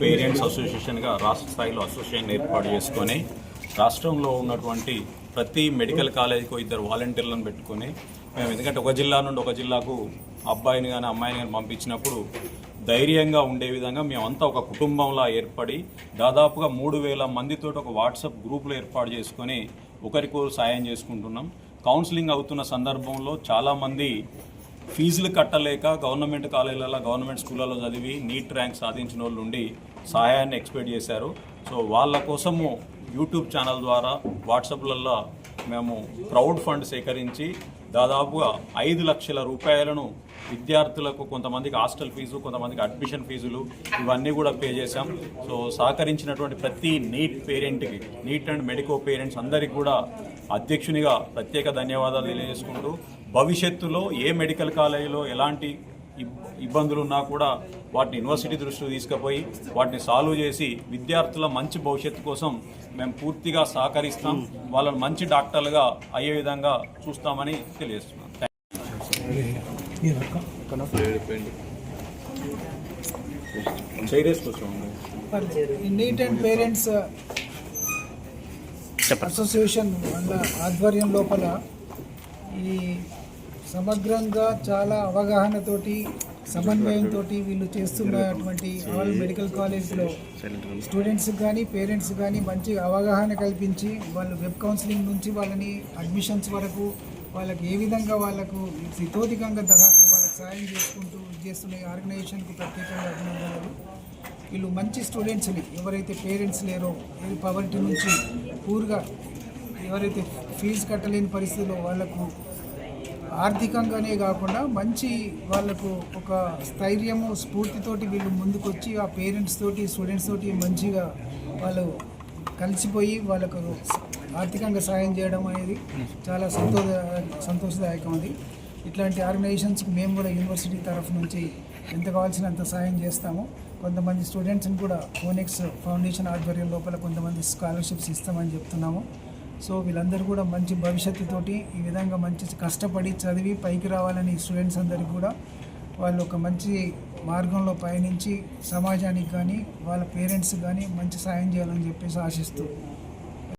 Parents అసోసియేషన్గా రాష్ట్ర స్థాయిలో association ఏర్పాటు చేసుకొని రాష్ట్రంలో ఉన్నటువంటి ప్రతి మెడికల్ కాలేజీకి ఇద్దరు వాలంటీర్లను పెట్టుకొని మేము ఎందుకంటే ఒక జిల్లా నుండి ఒక జిల్లాకు అబ్బాయిని కానీ అమ్మాయిని కానీ పంపించినప్పుడు ధైర్యంగా ఉండే విధంగా మేమంతా ఒక కుటుంబంలా ఏర్పడి దాదాపుగా మూడు వేల మందితో ఒక వాట్సాప్ గ్రూపులు ఏర్పాటు చేసుకొని ఒకరికొకరు సాయం చేసుకుంటున్నాం. కౌన్సిలింగ్ అవుతున్న సందర్భంలో చాలామంది ఫీజులు కట్టలేక గవర్నమెంట్ కాలేజీలలో గవర్నమెంట్ స్కూళ్ళలో చదివి నీట్ ర్యాంక్ సాధించిన వాళ్ళు ఉండి సహాయాన్ని ఎక్స్పెక్ట్ చేశారు. సో వాళ్ళ కోసము యూట్యూబ్ ఛానల్ ద్వారా వాట్సాప్లలో మేము క్రౌడ్ ఫండ్ సేకరించి దాదాపుగా ఐదు లక్షల రూపాయలను విద్యార్థులకు కొంతమందికి హాస్టల్ ఫీజు కొంతమందికి అడ్మిషన్ ఫీజులు ఇవన్నీ కూడా పే చేశాం. సో సహకరించినటువంటి ప్రతి నీట్ పేరెంట్కి నీట్ అండ్ మెడికో పేరెంట్స్ అందరికీ కూడా అధ్యక్షునిగా ప్రత్యేక ధన్యవాదాలు తెలియజేసుకుంటూ భవిష్యత్తులో ఏ మెడికల్ కాలేజీలో ఎలాంటి ఇబ్- ఇబ్బందులు ఉన్నా కూడా వాటిని యూనివర్సిటీ దృష్టికి తీసుకుపోయి వాటిని సాల్వ్ చేసి విద్యార్థుల మంచి భవిష్యత్తు కోసం మేము పూర్తిగా సహకరిస్తాం. వాళ్ళని మంచి డాక్టర్లుగా అయ్యే విధంగా చూస్తామని తెలియజేస్తున్నాం. నీట్ అండ్ పేరెంట్స్ అసోసియేషన్ వాళ్ళ ఆధ్వర్యం లోపల ఈ సమగ్రంగా చాలా అవగాహనతోటి సమన్వయంతో వీళ్ళు చేస్తున్నటువంటి ఆల్ మెడికల్ కాలేజ్లో స్టూడెంట్స్ కానీ పేరెంట్స్ కానీ మంచి అవగాహన కల్పించి వాళ్ళు వెబ్ కౌన్సిలింగ్ నుంచి వాళ్ళని అడ్మిషన్స్ వరకు వాళ్ళకి ఏ విధంగా వాళ్ళకు శితోధికంగా దహ- వాళ్ళకి సాయం చేసుకుంటూ చేస్తున్న ఆర్గనైజేషన్కి ప్రత్యేకంగా అభినందనలు. వీళ్ళు మంచి స్టూడెంట్స్ని ఎవరైతే పేరెంట్స్ లేరో ఏ పవర్టీ నుంచి పూర్గా ఎవరైతే ఫీజు కట్టలేని పరిస్థితిలో వాళ్ళకు ఆర్థికంగానే కాకుండా మంచి వాళ్ళకు ఒక స్థైర్యము స్ఫూర్తితోటి వీళ్ళు ముందుకొచ్చి ఆ పేరెంట్స్ తోటి స్టూడెంట్స్ తోటి మంచిగా వాళ్ళు కలిసిపోయి వాళ్ళకు ఆర్థికంగా సాయం చేయడం అనేది చాలా సంతోష సంతోషదాయకం అది ఇట్లాంటి ఆర్గనైజేషన్స్కి మేము కూడా యూనివర్సిటీ తరఫు నుంచి ఎంత కావాల్సినంత సాయం చేస్తాము. కొంతమంది స్టూడెంట్స్ని కూడా ఫోనిక్స్ ఫౌండేషన్ ఆధ్వర్యం లోపల కొంతమంది స్కాలర్షిప్స్ ఇస్తామని చెప్తున్నాము. సో వీళ్ళందరూ కూడా మంచి భవిష్యత్తుతోటి ఈ విధంగా మంచి కష్టపడి చదివి పైకి రావాలని స్టూడెంట్స్ అందరికీ కూడా వాళ్ళు ఒక మంచి మార్గంలో పయనించి సమాజానికి కానీ వాళ్ళ పేరెంట్స్ కానీ మంచి సాయం చేయాలని చెప్పేసి ఆశిస్తూ